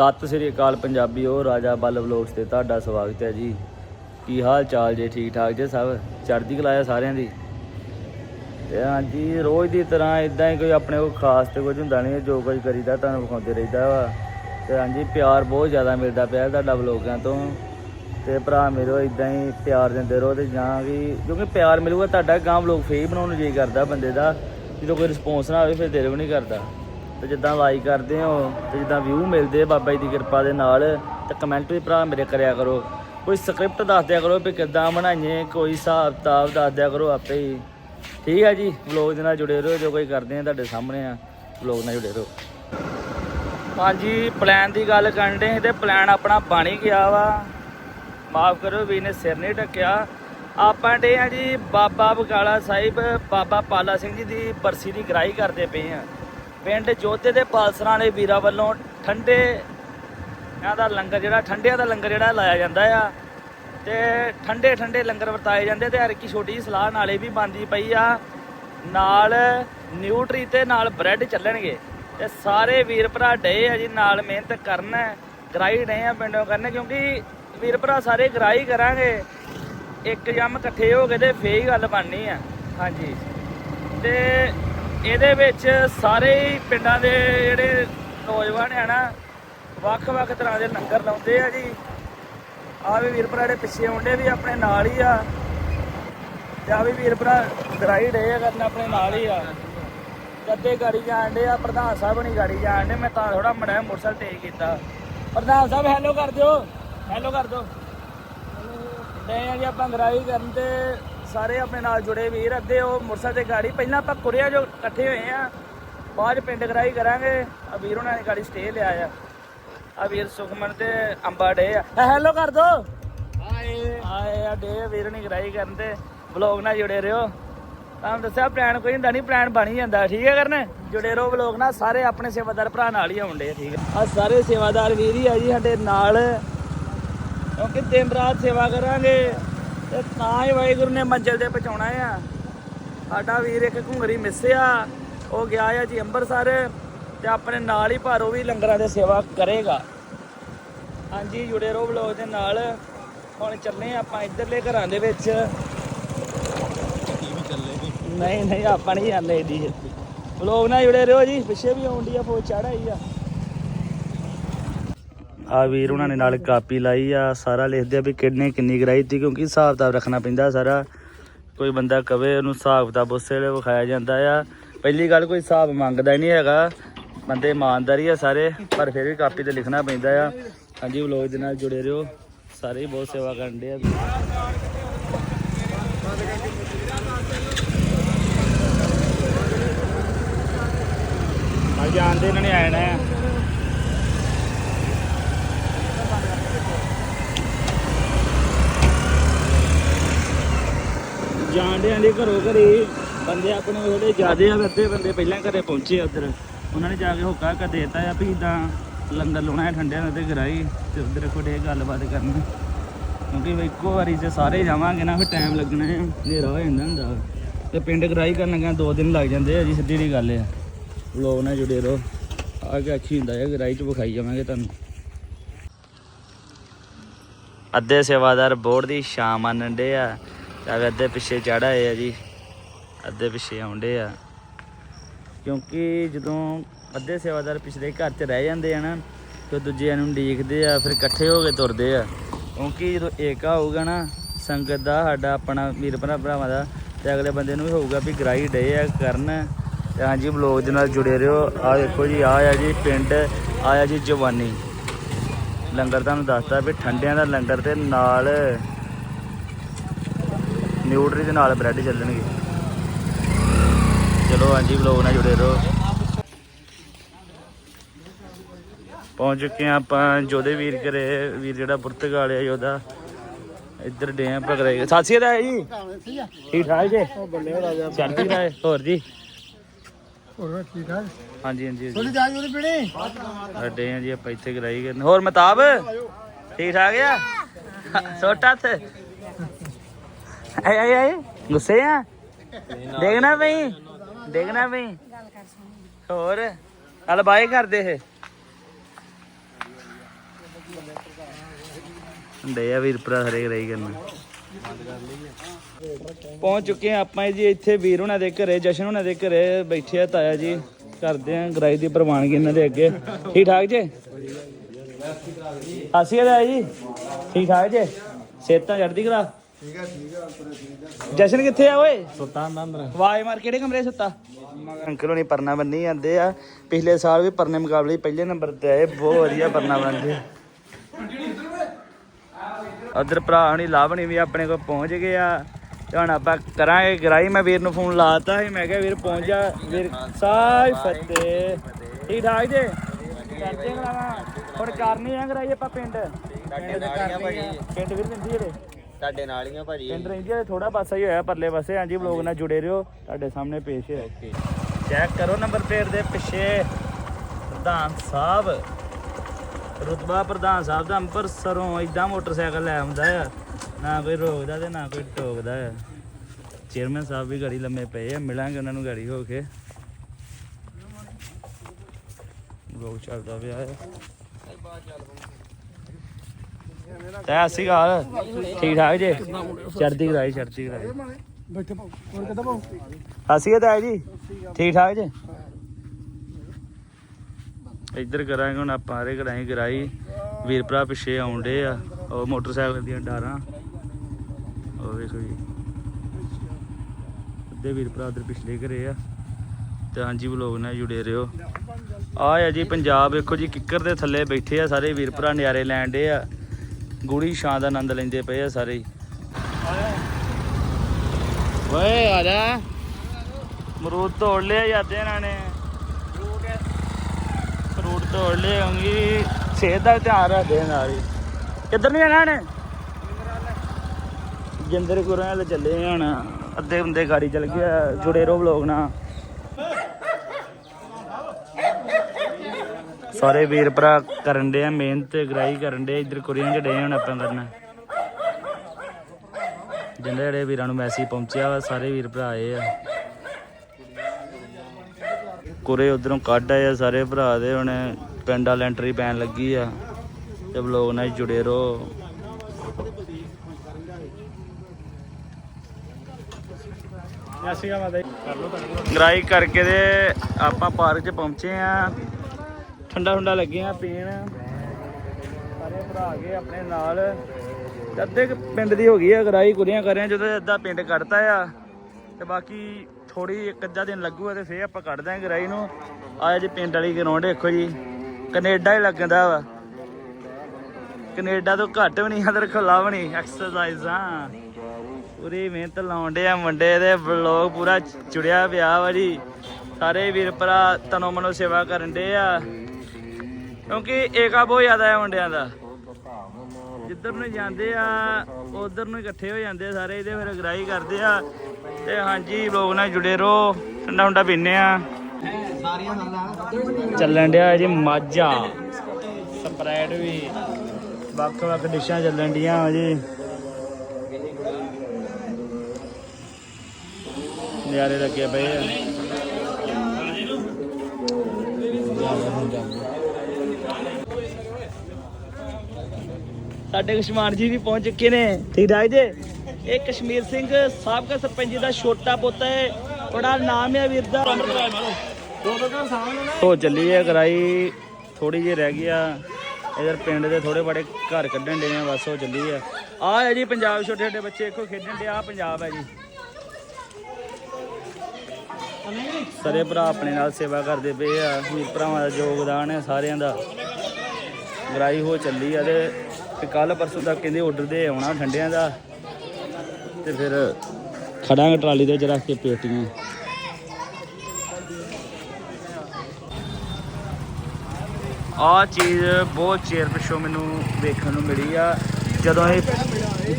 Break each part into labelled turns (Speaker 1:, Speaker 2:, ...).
Speaker 1: ਸਤਿ ਸ੍ਰੀ ਅਕਾਲ ਪੰਜਾਬੀ, ਉਹ ਰਾਜਾ ਬੱਲ ਵਲੋਗਸ ਤੇ ਤੁਹਾਡਾ ਸਵਾਗਤ ਹੈ ਜੀ। ਕੀ ਹਾਲ ਚਾਲ ਜੇ, ਠੀਕ ਠਾਕ ਜੇ ਸਭ? ਚੜ੍ਹਦੀ ਕਲਾ ਆ ਸਾਰਿਆਂ ਦੀ? ਤੇ ਹਾਂਜੀ, ਰੋਜ਼ ਦੀ ਤਰ੍ਹਾਂ ਇਦਾਂ ਹੀ ਕੋਈ ਆਪਣੇ ਕੋਲ ਖਾਸ ਤੇ ਕੁਝ ਹੁੰਦਾ ਨਹੀਂ, ਜੋ ਕੁਝ ਕਰੀਦਾ ਤੁਹਾਨੂੰ ਵਿਖਾਉਂਦੇ ਰਹਿੰਦਾ ਵਾ। ਤੇ ਹਾਂਜੀ, ਪਿਆਰ ਬਹੁਤ ਜ਼ਿਆਦਾ ਮਿਲਦਾ ਪਿਆ ਤੁਹਾਡਾ ਵਲੋਗਾਂ ਤੋਂ। ਤੇ ਭਰਾ ਮੇਰੇ ਇਦਾਂ ਹੀ ਪਿਆਰ ਦਿੰਦੇ ਰਹੋ ਤੇ ਜਾਂ ਕਿ ਕਿਉਂਕਿ ਪਿਆਰ ਮਿਲੂਗਾ ਤੁਹਾਡਾ ਗਾਂ ਵਲੋਗ ਫੇਰ ਬਣਾਉਣ ਨੂੰ ਜੀ ਕਰਦਾ ਬੰਦੇ ਦਾ। ਜਦੋਂ ਕੋਈ ਰਿਸਪੌਂਸ ਨਾ ਹੋਵੇ ਫਿਰ ਦਿਲ ਵੀ ਨਹੀਂ ਕਰਦਾ। ਤੇ ਜਿੱਦਾਂ ਲਾਈਕ ਕਰਦੇ ਹੋ ਤੇ ਜਿੱਦਾਂ ਵਿਊ ਮਿਲਦੇ ਬਾਬਾ ਜੀ ਦੀ ਕਿਰਪਾ ਦੇ ਨਾਲ, ਤੇ ਕਮੈਂਟ ਵੀ ਭਰਾ ਮੇਰੇ ਕਰਿਆ ਕਰੋ। ਕੋਈ ਸਕ੍ਰਿਪਟ ਦੱਸ ਦਿਆ ਕਰੋ ਵੀ ਕਿੱਦਾਂ ਬਣਾਈਏ, ਕੋਈ ਹਿਸਾਬ ਕਿਤਾਬ ਦੱਸ ਦਿਆ ਕਰੋ ਆਪੇ ਹੀ। ਠੀਕ ਹੈ ਜੀ ਵਲੋਗ ਦੇ ਨਾਲ ਜੁੜੇ ਰਹੋ, ਜੋ ਕੋਈ ਕਰਦੇ ਆ ਤੁਹਾਡੇ ਸਾਹਮਣੇ ਆ ਵਲੋਗ ਨਾਲ ਜੁੜੇ ਰਹੋ। ਹਾਂਜੀ ਪਲਾਨ ਦੀ ਗੱਲ ਕਰਨ ਦੇ ਤੇ ਪਲਾਨ ਆਪਣਾ ਬਣ ਹੀ ਗਿਆ ਵਾ। ਮਾਫ ਕਰੋ ਵੀ ਨੇ ਸਿਰ ਨਹੀਂ ਢੱਕਿਆ। ਆਪਾਂ ਡੇ ਆ ਜੀ, ਬਾਬਾ ਬਕਾਲਾ ਸਾਹਿਬ, ਬਾਬਾ ਪਾਲਾ ਸਿੰਘ ਜੀ ਦੀ ਬਰਸੀ ਦੀ ਗ੍ਰਾਈ ਕਰਦੇ ਪਏ ਆ। ਪਿੰਡ ਜੋਧੇ ਦੇ ਪਾਲਸਰਾਂ ਵਾਲੇ ਵੀਰਾਂ ਵੱਲੋਂ ਠੰਡੇ ਇਹਨਾਂ ਦਾ ਲੰਗਰ ਜਿਹੜਾ, ਠੰਡਿਆਂ ਦਾ ਲੰਗਰ ਜਿਹੜਾ ਲਾਇਆ ਜਾਂਦਾ ਆ। ਤੇ ਠੰਡੇ ਠੰਡੇ ਲੰਗਰ ਵਰਤਾਏ ਜਾਂਦੇ ਤੇ ਹਰ ਇੱਕ ਛੋਟੀ ਜਿਹੀ ਸਲਾਹ ਨਾਲੇ ਵੀ ਬੰਦੀ ਪਈ ਆ, ਨਾਲ ਨਿਊਟਰੀ ਤੇ ਨਾਲ ਬ੍ਰੈਡ ਚੱਲਣਗੇ। ਤੇ ਸਾਰੇ ਵੀਰ ਭਰਾ ਡੇ ਆ ਜੀ, ਨਾਲ ਮਿਹਨਤ ਕਰਨ ਗਰਾਈ ਡੇ ਆ ਪਿੰਡੋਂ ਕਰਨ, ਕਿਉਂਕਿ ਵੀਰ ਭਰਾ ਸਾਰੇ ਗਰਾਈ ਕਰਾਂਗੇ। ਇੱਕ ਜੰਮ ਇਕੱਠੇ ਹੋ ਕੇ ਤੇ ਫੇਰ ਹੀ ਗੱਲ ਬਣਨੀ ਆ। ਹਾਂਜੀ। ਤੇ ਇਹਦੇ ਵਿੱਚ ਸਾਰੇ ਹੀ ਪਿੰਡਾਂ ਦੇ ਜਿਹੜੇ ਨੌਜਵਾਨ ਆ ਨਾ ਵੱਖ-ਵੱਖ ਤਰ੍ਹਾਂ ਦੇ ਲੰਗਰ ਲਾਉਂਦੇ ਆ ਜੀ। ਆ ਵੀ ਵੀਰ ਭਰਾ ਜਿਹੜੇ ਪਿੱਛੇ ਆਉਂਦੇ ਵੀ ਆਪਣੇ ਨਾਲ ਹੀ ਆ। ਤੇ ਆ ਵੀ ਵੀਰ ਭਰਾ ਗਰਾਈ ਡੇ ਆ ਕਰਨ ਆਪਣੇ ਨਾਲ ਹੀ ਆ। ਕੱਦੇ ਗਾੜੀ ਜਾਣ ਡੇ ਆ, ਪ੍ਰਧਾਨ ਸਾਹਿਬ ਨਹੀਂ ਗਾੜੀ ਜਾਣ ਡੇ ਮੈਂ ਤਾਂ ਥੋੜਾ ਮੜਾ ਮੋਟਰਸਾਈਕਲ ਤੇਜ਼ ਕੀਤਾ। ਪ੍ਰਧਾਨ ਸਾਹਿਬ ਹੈਲੋ ਕਰ ਦਿਓ ਹੈਲੋ ਕਰ ਦਿਓ। ਨਹੀਂ ਆ ਜੀ, ਆਪਾਂ ਗਰਾਈ ਕਰਨ ਤੇ ਸਾਰੇ ਆਪਣੇ ਨਾਲ ਜੁੜੇ ਵੀਰ ਅੱਧੇ ਉਹ ਮੋਟਰਸਾਈਕਲ ਤੇ ਗਾੜੀ ਪਹਿਲਾਂ ਆਪਾਂ ਕੁਰਿਆ ਜੋ ਇਕੱਠੇ ਹੋਏ ਆ ਬਾਅਦ ਪਿੰਡ ਗਰਾਈ ਕਰਾਂਗੇ। ਆ ਵੀਰ ਉਹਨਾਂ ਨੇ ਗਾੜੀ ਸਟੇ ਲਿਆ ਆ। ਆ ਵੀਰ ਸੁਖਮਨ ਤੇ ਅੰਬਾ ਡੇ ਆ। ਹੈਲੋ ਕਰ ਦੋ। ਹਾਏ ਆਏ ਆ ਡੇ ਵੀਰ ਨੇ ਗਰਾਈ ਕਰਨ ਤੇ। ਵਲੌਗ ਨਾਲ ਜੁੜੇ ਰਹੋ। ਤੁਹਾਨੂੰ ਦੱਸਿਆ ਪਲਾਨ ਕੋਈ ਹੁੰਦਾ ਨਹੀਂ ਪਲਾਨ ਬਣ ਹੀ ਜਾਂਦਾ। ਠੀਕ ਹੈ ਕਰਨ? ਜੁੜੇ ਰਹੋ ਵਲੌਗ ਨਾਲ ਸਾਰੇ ਆਪਣੇ ਸੇਵਾਦਾਰ ਭਰਾ ਨਾਲ ਹੀ ਆਉਂਦੇ ਠੀਕ ਹੈ ਆ ਸਾਰੇ ਸੇਵਾਦਾਰ ਵੀਰ ਹੀ ਆ ਜੀ ਸਾਡੇ ਨਾਲ। ਕਿਉਂਕਿ ਦਿਨ ਰਾਤ ਸੇਵਾ ਕਰਾਂਗੇ। ਤੇ ਤਾਂ ਹੀ ਵਾਹਿਗੁਰੂ ਨੇ ਮੰਜ਼ਿਲ ਤੇ ਪਹੁੰਚਾਉਣਾ ਆ। ਸਾਡਾ ਵੀਰ ਇੱਕ ਘੁੰਗਰੀ ਮਿਸਿਆ ਉਹ ਗਿਆ ਆ ਜੀ ਅੰਬਰਸਰ ਤੇ ਆਪਣੇ ਨਾਲ ਹੀ ਪਰ ਉਹ ਵੀ ਲੰਗਰਾਂ ਦੇ ਸੇਵਾ ਕਰੇਗਾ। ਹਾਂਜੀ, ਜੁੜੇ ਰਹੋ ਵਲੋਗ ਦੇ ਨਾਲ। ਹੁਣ ਚੱਲੇ ਆਪਾਂ ਇੱਧਰਲੇ ਘਰਾਂ ਦੇ ਵਿੱਚ। ਨਹੀਂ ਨਹੀਂ, ਆਪਾਂ ਨਹੀਂ ਜਾਂਦੇ ਏਡੀ ਛੇਤੀ ਨਾਲ ਜੁੜੇ ਰਹੋ ਜੀ, ਪਿੱਛੇ ਵੀ ਆਉਂਦੀ ਆ ਫੌਜ ਚੜ ਆ। ਆ ਵੀਰ ਉਹਨਾਂ ਨੇ ਨਾਲ ਕਾਪੀ ਲਾਈ ਆ, ਸਾਰਾ ਲਿਖਦੇ ਆ ਵੀ ਕਿੰਨੇ, ਕਿੰਨੀ ਕਰਾਈ ਤੀ, ਕਿਉਂਕਿ ਹਿਸਾਬ ਕਿਤਾਬ ਰੱਖਣਾ ਪੈਂਦਾ ਸਾਰਾ। ਕੋਈ ਬੰਦਾ ਕਵੇ ਉਹਨੂੰ ਹਿਸਾਬ ਕਿਤਾਬ ਉਸੇ ਵੇਲੇ ਵਿਖਾਇਆ ਜਾਂਦਾ ਆ। ਪਹਿਲੀ ਗੱਲ ਕੋਈ ਹਿਸਾਬ ਮੰਗਦਾ ਹੀ ਨਹੀਂ ਹੈਗਾ। ਬੰਦੇ ਇਮਾਨਦਾਰੀ ਆ ਸਾਰੇ, ਪਰ ਫਿਰ ਵੀ ਕਾਪੀ ਤੇ ਲਿਖਣਾ ਪੈਂਦਾ ਆ। ਹਾਂਜੀ, ਵਲੋਗ ਦੇ ਨਾਲ ਜੁੜੇ ਰਹੋ। ਸਾਰੇ ਹੀ ਬਹੁਤ ਸੇਵਾ ਕਰਨ ਦੇ ਆ। ਆ ਜਾਣਦੇ ਇਹਨਾਂ ਨੇ ਆਣਾ ਆ ਜਾਣਦੇ ਦੇ ਘਰੋਂ ਘਰੇ ਬੰਦੇ ਆਪਣੇ ਥੋੜੇ ਜ਼ਿਆਦੇ ਆ, ਅੱਧੇ ਬੰਦੇ ਪਹਿਲਾਂ ਘਰੇ ਪਹੁੰਚੇ ਉਧਰ। ਉਹਨਾਂ ਨੇ ਜਾ ਕੇ ਹੋਕਾ ਕਰ ਦੇਤਾ ਆ ਵੀ ਇਦਾਂ ਲੰਗਰ ਲਾਉਣਾ ਹੈ ਠੰਡਿਆਂ ਦਾ ਤੇ ਗਰਾਈ ਤੇ ਉਧਰ ਕੋਡੇ ਗੱਲਬਾਤ ਕਰਨੀ। ਕਿਉਂਕਿ ਵੀ ਇੱਕੋ ਵਾਰੀ ਤੇ ਸਾਰੇ ਜਾਵਾਂਗੇ ਨਾ, ਫਿਰ ਟਾਈਮ ਲੱਗਣਾ ਹੈ ਹਨੇਰਾ ਹੋ ਜਾਂਦਾ ਹੁੰਦਾ। ਤੇ ਪਿੰਡ ਗਰਾਈ ਕਰਨ ਲੱਗਾ ਦੋ ਦਿਨ ਲੱਗ ਜਾਂਦੇ ਆ ਜੀ, ਸਿੱਧੀ ਦੀ ਗੱਲ ਆ। ਲੋਕ ਨਾਲ ਜੁੜੇ ਰਹੋ। ਆ ਕੇ ਅੱਛੀ ਹੁੰਦਾ ਹੈ ਗਰਾਈ ਚ ਵਿਖਾਈ ਜਾਵਾਂਗੇ ਤੁਹਾਨੂੰ। ਅੱਧੇ ਸੇਵਾਦਾਰ ਬੋਰਡ ਦੀ ਸ਼ਾਮ ਆਨਣ ਡੇ ਆ। ਚਾਹੇ ਅੱਧੇ ਪਿੱਛੇ ਚੜ ਆਏ ਆ ਜੀ। ਅੱਧੇ ਪਿੱਛੇ ਆਉਂਦੇ ਆ। ਕਿਉਂਕਿ ਜਦੋਂ ਅੱਧੇ ਸੇਵਾਦਾਰ ਪਿਛਲੇ ਘਰ 'ਚ ਰਹਿ ਜਾਂਦੇ ਆ ਨਾ, ਤੇ ਦੂਜਿਆਂ ਨੂੰ ਡੀਕਦੇ ਆ, ਫਿਰ ਇਕੱਠੇ ਹੋ ਕੇ ਤੁਰਦੇ ਆ। ਕਿਉਂਕਿ ਜਦੋਂ ਏਕਾ ਹੋਊਗਾ ਨਾ, ਸੰਗਤ ਦਾ, ਸਾਡਾ ਆਪਣਾ ਵੀਰ ਭਰਾ, ਭਰਾਵਾਂ ਦਾ, ਤੇ ਅਗਲੇ ਬੰਦੇ ਨੂੰ ਵੀ ਹੋਊਗਾ ਵੀ ਗਰਾਈ ਡੇ ਆ ਕਰਨ। ਤੇ ਹਾਂਜੀ ਬਲੌਗ ਦੇ ਨਾਲ ਜੁੜੇ ਰਹੋ। ਆ ਦੇਖੋ ਜੀ ਆ ਆ ਜੀ ਪਿੰਡ ਆਇਆ ਜੀ ਜਵਾਨੀ। ਲੰਗਰ ਤੁਹਾਨੂੰ ਦੱਸਦਾ ਵੀ ਠੰਡਿਆਂ ਦਾ ਲੰਗਰ ਤੇ ਨਾਲ ਨਿਊਟਰੀ ਦੇ ਨਾਲ ਬ੍ਰੈਡ ਚੱਲਣਗੇ। ਚਲੋ ਹਾਂਜੀ ਵਲੋਗ ਨਾਲ ਜੁੜੇ ਰਹੋ। ਪਹੁੰਚ ਚੁੱਕੇ ਹਾਂ ਆਪਾਂ ਜੋਦੇ ਵੀਰ ਘਰੇ। ਵੀਰ ਜਿਹੜਾ ਪੁਰਤਗਾਲ ਆ ਜੋਦਾ ਇੱਧਰ ਡੇ ਆ ਪਕੜੇ ਸਾਥੀ ਦਾ ਹੈ ਜੀ। ਠੀਕ ਠਾਕ ਜੀ? ਚੜ੍ਹਦੀ ਹੈ ਹੋਰ ਜੀ?
Speaker 2: ਹੋਰ ਠੀਕ ਠਾਕ।
Speaker 1: ਹਾਂਜੀ ਹਾਂਜੀ।
Speaker 2: ਥੋੜੀ ਜਾਈ ਉਹਦੇ ਪੀਣੀ?
Speaker 1: ਸਾਡੇ ਆ ਜੀ ਆਪਾਂ ਇੱਥੇ ਕਰਾਈ ਕਰਨ। ਹੋਰ ਮਤਾਬ ਠੀਕ ਠਾਕ ਆ? ਛੋਟਾ ਤੇ ਆਏ ਆਏ ਆਏ ਗੁੱਸੇ ਆ? ਦੇਖਣਾ ਪਈ ਦੇਖਣਾ ਪਈ ਹੋਰ ਹਲ ਬਾਏ ਕਰਦੇ ਇਹ। ਡੇ ਆ ਵੀਰ ਭਰਾ ਹਰੇ ਰਹੀ ਕਰਨਾ। ਪਹੁੰਚ ਚੁੱਕੇ ਆ ਆਪਾਂ ਜੀ ਇੱਥੇ ਵੀਰ ਹੁਣਾਂ ਦੇ ਘਰੇ ਜਸ਼ਨ ਹੁਣਾਂ ਦੇ ਘਰੇ ਬੈਠੇ ਆ ਤਾਇਆ ਜੀ। ਕਰਦੇ ਆ ਗਰਾਈ ਦੀ ਪ੍ਰਵਾਨਗੀ ਇਹਨਾਂ ਦੇ ਅੱਗੇ। ਠੀਕ ਠਾਕ ਜੇ? ਆਸੀਆ ਦਾ ਜੀ। ਠੀਕ ਠਾਕ ਜੇ? ਸੇਤਾਂ ਚੜਦੀ ਕਰਾ ਠੀਕ ਆ ਠੀਕ ਆ ਜਸ਼ਨ ਕਿੱਥੇ ਆ ਓਏ?
Speaker 2: ਸੁਲਤਾਨ ਦਾ ਅੰਦਰ।
Speaker 1: ਵਾਏ ਮਾਰ ਕਿਹੜੇ ਕਮਰੇ 'ਚ ਸੁੱਤਾ? ਅੰਕਲ ਹੋਣੀ ਪਰਨਾ ਬੰਨੀ ਜਾਂਦੇ ਆ। ਪਿਛਲੇ ਸਾਲ ਵੀ ਪਰਨੇ ਮੁਕਾਬਲੇ ਪਹਿਲੇ ਨੰਬਰ ਤੇ ਆਏ ਬਹੁਤ ਵਧੀਆ ਪਰਨਾ ਬੰਨਦੇ ਉਧਰ ਭਰਾ ਹਣੀ ਲਾਵਣੀ ਵੀ ਆਪਣੇ ਕੋਲ ਪਹੁੰਚ ਗਏ ਆ। ਤੇ ਹੁਣ ਆਪਾਂ ਕਰਾਂਗੇ ਗਰਾਈ। ਮੈਂ ਵੀਰ ਨੂੰ ਫੋਨ ਲਾਤਾ ਸੀ ਮੈਂ ਕਿਹਾ ਵੀਰ ਪਹੁੰਚ ਜਾ। ਵੀਰ ਸਾਈ ਫਤਿਹ। ਠੀਕ ਠਾਕ ਜੇ? ਕਰਦੇ ਕਰਾਵਾਂ ਹੁਣ ਕਰਨੀ ਆ ਗਰਾਈ ਆਪਾਂ ਪਿੰਡ। ਪਿੰਡ ਵੀਰ ਪਿੰਦੀ ਇਹਦੇ
Speaker 3: ਤੁਹਾਡੇ ਨਾਲ ਹੀ ਆ ਭਾਜੀ।
Speaker 1: ਪਿੰਡ ਹੈ ਥੋੜਾ ਪਾਸਾ ਹੀ ਹੋਇਆ ਪਰਲੇ ਪਾਸੇ। ਹਾਂਜੀ ਬਲੌਗ ਨਾਲ ਜੁੜੇ ਰਹੋ ਤੁਹਾਡੇ ਸਾਹਮਣੇ ਪੇਸ਼ ਹੈ। ਚੈੱਕ ਕਰੋ ਨੰਬਰ ਪਲੇਟ ਦੇ ਪਿੱਛੇ ਪ੍ਰਧਾਨ ਸਾਹਿਬ। ਰੁਤਬਾ ਪ੍ਰਧਾਨ ਸਾਹਿਬ ਦਾ ਅੰਮ੍ਰਿਤਸਰੋਂ ਇਦਾਂ ਮੋਟਰਸਾਈਕਲ ਲੈ ਆਉਂਦਾ ਆ। ਨਾ ਕੋਈ ਰੋਕਦਾ ਤੇ ਨਾ ਕੋਈ ਟੋਕਦਾ ਆ। ਚੇਅਰਮੈਨ ਸਾਹਿਬ ਵੀ ਗਾੜੀ ਲੰਮੇ ਪਏ ਆ ਮਿਲਾਂਗੇ ਉਹਨਾਂ ਨੂੰ ਗਾੜੀ ਹੋ ਕੇ। ਬਲੌਗ ਚੱਲਦਾ ਪਿਆ ਹੈ ਤੇ ਅਸੀਂ ਗਾਲ ਠੀਕ ਠਾਕ ਜੇ? ਚੜਦੀ ਕਰਾਈ ਚੜਦੀ ਕਰਾਈ
Speaker 2: ਬੈਠੇ ਪਾਉ ਹੋਰ ਕਿੱਦਾਂ ਪਾਉ
Speaker 1: ਅਸੀਂ ਤਾਂ ਜੀ। ਠੀਕ ਠਾਕ ਜੇ? ਇੱਧਰ ਕਰਾਂਗੇ ਹੁਣ ਆਪਾਂ ਹਰੇ ਕਰਾਈ ਕਰਾਈ। ਵੀਰ ਭਰਾ ਪਿੱਛੇ ਆਉਂਦੇ ਆ। ਉਹ ਮੋਟਰਸਾਈਕਲ ਦੀਆਂ ਡਾਰਾਂ। ਉਹ ਵੇਖੋ ਜੀ। ਅੱਧੇ ਵੀਰ ਭਰਾ ਉਧਰ ਪਿਛਲੇ ਘਰੇ ਆ। ਤੇ ਹਾਂਜੀ ਵਲੋਗ ਨਾਲ ਜੁੜੇ ਰਹੋ। ਆ ਆ ਜੀ ਪੰਜਾਬ ਵੇਖੋ ਜੀ ਕਿੱਕਰ ਦੇ ਥੱਲੇ ਬੈਠੇ ਆ ਸਾਰੇ ਵੀਰ ਭਰਾ ਨਿਆਰੇ ਲੈਣ ਡੇ ਆ। ਗੂੜੀ ਛਾਂ ਦਾ ਆਨੰਦ ਲੈਂਦੇ ਪਏ ਆ ਸਾਰੇ ਹੀ। ਓਏ ਆ ਜਾ। ਮਰੂਦ ਤੋੜ ਲਿਆ ਜਾਂਦੇ ਇਹਨਾਂ ਨੇ। ਫਰੂਟ ਤੋੜ ਲਿਆ ਹੋਣਗੇ। ਸਿਹਤ ਦਾ ਧਿਆਨ ਰੱਖਦੇ ਨਾਲ ਹੀ। ਕਿੱਧਰ ਨਹੀਂ ਜਾਣਾ ਨੇ ਜਿੰਦਰ ਗੁਰਾਂ ਵਾਲੇ ਚੱਲੇ ਹੁਣ। ਅੱਧੇ ਬੰਦੇ ਗਾੜੀ ਚੱਲ ਗਿਆ ਜੁੜੇ ਰਹੋ ਵਲੋਗ ਨਾਲ। ਸਾਰੇ ਵੀਰ ਭਰਾ ਕਰਨ ਦੇ ਆ ਮਿਹਨਤ ਗਰਾਈ ਕਰਨ ਦੇ ਇੱਧਰ ਕੁੜੀਆਂ ਚ ਡੇ ਹੁਣ ਆਪਾਂ ਕਰਨਾ। ਜਿੰਦੇ ਜਿਹੜੇ ਵੀਰਾਂ ਨੂੰ ਮੈਸੇਜ ਪਹੁੰਚਿਆ ਵਾ ਸਾਰੇ ਵੀਰ ਭਰਾ ਆਏ ਆ। ਕੁਰੇ ਉਧਰੋਂ ਕੱਢ ਆਏ ਆ ਸਾਰੇ ਭਰਾ ਦੇ ਹੁਣ ਪਿੰਡ ਵਾਲ ਐਂਟਰੀ ਪੈਣ ਲੱਗੀ ਆ ਤੇ ਵਲੋਗ ਨਾਲ ਜੁੜੇ ਰਹੋ। ਗਰਾਈ ਕਰਕੇ ਦੇ ਆਪਾਂ ਪਾਰਕ 'ਚ ਪਹੁੰਚੇ ਆ। ਠੰਡਾ ਠੰਡਾ ਲੱਗੇ ਆ ਪੀਣ। ਸਾਰੇ ਭਰਾ ਗਏ ਆਪਣੇ ਨਾਲ। ਅੱਧੇ ਪਿੰਡ ਦੀ ਹੋ ਗਈ ਆ ਗਰਾਈ ਗੁਰੀਆਂ ਕਰਿਆ, ਜਦੋਂ ਅੱਧਾ ਪਿੰਡ ਕੱਢਤਾ ਆ, ਤੇ ਬਾਕੀ ਥੋੜੀ ਇੱਕ ਅੱਧਾ ਦਿਨ ਲੱਗੂਗਾ ਤੇ ਫੇਰ ਆਪਾਂ ਕੱਢ ਦਾਂਗੇ ਗਰਾਈ ਨੂੰ। ਆ ਜੀ ਪਿੰਡ ਵਾਲੀ ਗਰਾਊਂਡ ਦੇਖੋ ਜੀ, ਕੈਨੇਡਾ ਹੀ ਲੱਗਦਾ ਵਾ। ਕੈਨੇਡਾ ਤੋਂ ਘੱਟ ਵੀ ਨਹੀਂ, ਅਦਰ ਖੁੱਲਾ ਵੀ ਨਹੀਂ ਐਕਸਰਸਾਈਜ਼ਾਂ ਪੂਰੀ ਮਿਹਨਤ ਲਾਉਂਦੇ ਆ ਮੁੰਡੇ ਦੇ ਵਲੋਗ ਪੂਰਾ ਜੁੜਿਆ ਪਿਆ ਵਾ ਜੀ। ਸਾਰੇ ਵੀਰ ਭਰਾ ਤਨੋ ਮਨੋ ਸੇਵਾ ਕਰਨ ਦੇ ਆ। ਕਿਉਂਕਿ ਏਕਾ ਬਹੁਤ ਜ਼ਿਆਦਾ ਹੈ ਮੁੰਡਿਆਂ ਦਾ। ਜਿੱਧਰ ਨੂੰ ਜਾਂਦੇ ਆ, ਉਧਰ ਨੂੰ ਇਕੱਠੇ ਹੋ ਜਾਂਦੇ ਆ ਸਾਰੇ, ਇਹਦੇ ਫਿਰ ਅਗਰਾਈ ਕਰਦੇ ਆ। ਤੇ ਹਾਂਜੀ, ਲੋਕ ਨਾਲ ਜੁੜੇ ਰਹੋ, ਠੰਡਾ ਠੰਡਾ ਪੀਨੇ ਆ। ਚੱਲਣ ਡਿਆ ਜੀ ਮਾਝਾ। ਸਪਰੈਡ ਵੀ ਵੱਖ ਵੱਖ ਡਿਸ਼ਾਂ ਚੱਲਣ ਡੀਆਂ ਜੀ। ਨਿਆਰੇ ਲੱਗੇ ਪਏ ਆ। ਸਾਡੇ ਕਸ਼ਮਾਨ ਜੀ ਵੀ ਪਹੁੰਚ ਚੁੱਕੇ ਨੇ। ਠੀਕ ਠਾਕ ਜੇ? ਇਹ ਕਸ਼ਮੀਰ ਸਿੰਘ ਸਾਬਕਾ ਸਰਪੰਚ ਜੀ ਦਾ ਛੋਟਾ ਪੁੱਤ ਹੈ। ਬੜਾ ਨਾਮ ਹੈ ਵੀਰ ਦਾ। ਹੋ ਚੱਲੀ ਹੈ ਕਰਾਈ ਥੋੜੀ ਜਿਹੀ ਰਹਿ ਗਈ ਇਧਰ ਪਿੰਡ ਦੇ ਥੋੜੇ ਬੜੇ ਘਰ ਕੱਢਣ ਦੇ ਨੇ ਬਸ ਹੋ ਚੱਲੀ ਹੈ। ਆ ਹੈ ਜੀ ਪੰਜਾਬ ਛੋਟੇ ਛੋਟੇ ਬੱਚੇ ਦੇਖੋ ਖੇਡਣ ਦੇ ਆ ਪੰਜਾਬ ਹੈ ਜੀ। ਸਾਰੇ ਭਰਾ ਆਪਣੇ ਨਾਲ ਸੇਵਾ ਕਰਦੇ ਪਏ ਆ। ਵੀਰ ਭਰਾਵਾਂ ਦਾ ਯੋਗਦਾਨ ਹੈ ਸਾਰਿਆਂ ਦਾ। ਗਰਾਈ ਹੋ ਚੱਲੀ ਆ ਤੇ ਕੱਲ ਪਰਸੋਂ ਤੱਕ ਕਹਿੰਦੇ ਆਰਡਰ ਦੇ ਆਉਣਾ ਠੰਡਿਆਂ ਦਾ। ਤੇ ਫਿਰ ਖੜਾਂਗੇ ਟਰਾਲੀ ਦੇ ਰੱਖ ਕੇ ਪੇਟੀਆਂ। ਆ ਚੀਜ਼ ਬਹੁਤ ਚਿਰ ਪਿਛੋਂ ਮੈਨੂੰ ਵੇਖਣ ਨੂੰ ਮਿਲੀ ਆ। ਜਦੋਂ ਇਹ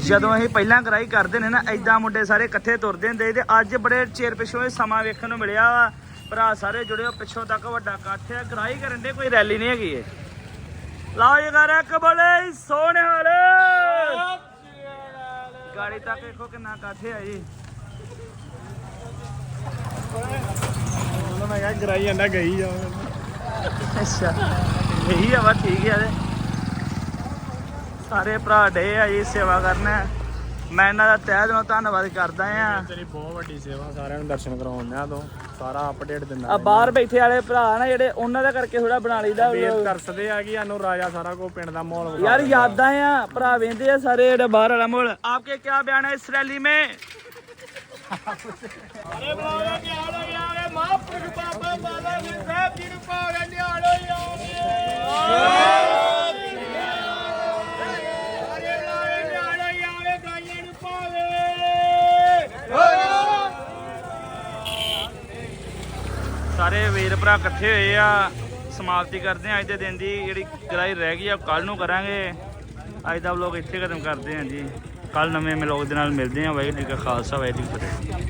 Speaker 1: ਜਦੋਂ ਅਸੀਂ ਪਹਿਲਾਂ ਕਰਾਈ ਕਰਦੇ ਨੇ ਨਾ ਐਦਾਂ ਮੁੰਡੇ ਸਾਰੇ ਇਕੱਠੇ ਤੁਰਦੇ ਹੁੰਦੇ ਤੇ ਅੱਜ ਬੜੇ ਚਿਰ ਪਿਛੋਂ ਇਹ ਸਮਾਂ ਵੇਖਣ ਨੂੰ ਮਿਲਿਆ ਵਾ। ਭਰਾ ਸਾਰੇ ਜੁੜੇ ਹੋ ਪਿੱਛੋਂ ਤੱਕ ਵੱਡਾ ਇਕੱਠ ਆ। ਕਰਾਈ ਕਰਨ ਦੇ ਕੋਈ ਰੈਲੀ ਨਹੀਂ ਹੈਗੀ ਏ ਲਾਓ ਜੀ ਗਾਰਾ ਕਬਲੇ ਸੋਹਣੇ ਹਾਲ। ਗਾੜੀ ਤੱਕ ਦੇਖੋ ਕਿੰਨਾ ਇਕੱਠ ਆ ਜੀ।
Speaker 2: ਉਹਨਾਂ ਮੈਂ ਕਿਹਾ ਗਰਾਈ ਜਾਂਦਾ ਗਈ ਜਾ
Speaker 1: ਅੱਛਾ। ਇਹੀ ਆ ਵਾ ਠੀਕ ਆ ਤੇ। ਸਾਰੇ ਭਰਾ ਡੇ ਆ ਜੀ ਸੇਵਾ ਕਰਨ। ਮੈਂ ਇਹਨਾਂ ਦਾ ਤਹਿ ਦਿਲੋਂ ਧੰਨਵਾਦ ਕਰਦਾ ਆ
Speaker 2: ਤੇਰੀ ਬਹੁਤ ਵੱਡੀ ਸੇਵਾ ਸਾਰਿਆਂ ਨੂੰ ਦਰਸ਼ਨ ਕਰਾਉਣ ਆ ਤੋਂ। ਸਾਰਾ ਅਪਡੇਟ ਦਿੰਦਾ
Speaker 1: ਆ ਬਾਹਰ ਬੈਠੇ ਵਾਲੇ ਭਰਾ ਨਾ ਜਿਹੜੇ ਉਹਨਾਂ ਦਾ ਕਰਕੇ ਥੋੜਾ ਬਣਾ ਲਈਦਾ।
Speaker 2: ਵੇਟ ਕਰਸਦੇ ਆ ਕਿ ਸਾਨੂੰ ਰਾਜਾ ਸਾਰਾ ਕੋ ਪਿੰਡ ਦਾ ਮਾਹੌਲ
Speaker 1: ਯਾਰ ਯਾਦਾਂ ਆ ਭਰਾ ਵੇਂਦੇ ਆ ਸਾਰੇ ਜਿਹੜੇ ਬਾਹਰ ਵਾਲਾ ਮਾਹੌਲ। ਆਪਕੇ ਕੀ ਬਿਆਨ ਹੈ ਇਸ ਰੈਲੀ ਮੇ?
Speaker 2: ਅਰੇ ਬਲਾਵਾ ਕੀ ਹਾਲ ਹੋ ਗਿਆ ਵੇ ਮਹਾਂਪੁਰਖ ਬਾਬਾ ਬਾਲਾ ਜੀ ਸਾਹਿਬ ਜੀ ਨੂੰ ਪਾਵਨ ਨਿਹਾਲ ਹੋ
Speaker 1: ਜਾਓਗੇ ਵੀਰ ਭਰਾ ਇਕੱਠੇ ਹੋਏ ਆ, ਸਮਾਪਤੀ ਕਰਦੇ ਆ ਅੱਜ ਦੇ ਦਿਨ ਦੀ, ਜਿਹੜੀ ਗਰਾਈ ਰਹਿ ਗਈ ਆ ਕੱਲ ਨੂੰ ਕਰਾਂਗੇ। ਅੱਜ ਦਾ ਵਲੋਗ ਇੱਥੇ ਖਤਮ ਕਰਦੇ ਆ ਜੀ। ਕੱਲ ਨਵੇਂ ਮਿਲੋਗ ਦੇ ਨਾਲ ਮਿਲਦੇ ਆ। ਵਾਹਿਗੁਰੂ ਜੀ ਕਾ ਖਾਲਸਾ, ਵਾਹਿਗੁਰੂ ਜੀ ਕੀ ਫਤਿਹ।